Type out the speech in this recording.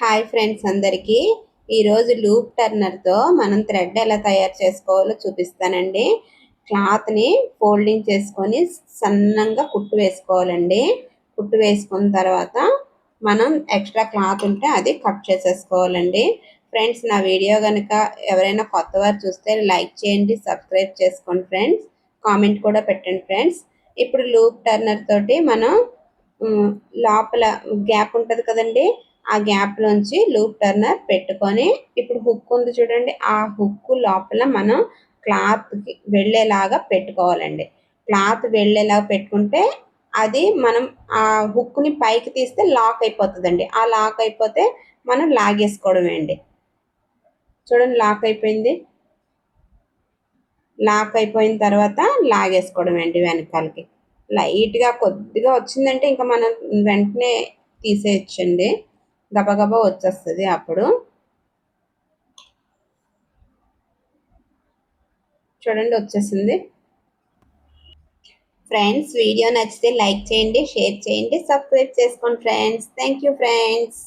Hi friends అందరికీ. ఈరోజు loop టర్నర్తో మనం థ్రెడ్ ఎలా తయారు చేసుకోవాలో చూపిస్తానండి. క్లాత్ని ఫోల్డింగ్ చేసుకొని సన్నంగా కుట్టు వేసుకోవాలండి. కుట్టు వేసుకున్న తర్వాత మనం ఎక్స్ట్రా క్లాత్ ఉంటే అది కట్ చేసేసుకోవాలండి. ఫ్రెండ్స్ నా వీడియో కనుక ఎవరైనా కొత్త వారు చూస్తే లైక్ చేయండి సబ్స్క్రైబ్ చేసుకోండి ఫ్రెండ్స్. కామెంట్ కూడా పెట్టండి ఫ్రెండ్స్. ఇప్పుడు లూప్ టర్నర్ తోటి మనం లోపల గ్యాప్ ఉంటుంది కదండి ఆ గ్యాప్ లోంచి లూప్ టర్నర్ పెట్టుకొని ఇప్పుడు హుక్ ఉంది చూడండి. ఆ హుక్ లోపల మనం క్లాత్కి వెళ్ళేలాగా పెట్టుకోవాలండి. క్లాత్ వెళ్ళేలాగా పెట్టుకుంటే అది మనం ఆ హుక్ని పైకి తీస్తే లాక్ అయిపోతుందండి. ఆ లాక్ అయిపోతే మనం లాగేసుకోవడమే అండి చూడండి లాక్ అయిపోయింది. లాక్ అయిపోయిన తర్వాత లాగేసుకోవడం అండి వెనకాలకి? లైట్గా కొద్దిగా వచ్చిందంటే ఇంకా మనం వెంటనే తీసేయచ్చండి. గబగబా వచ్చేస్తుంది అప్పుడు. చూడండి వచ్చేసింది. ఫ్రెండ్స్ వీడియో నచ్చితే లైక్ చేయండి షేర్ చేయండి సబ్స్క్రైబ్ చేసుకోండి ఫ్రెండ్స్. Thank you friends.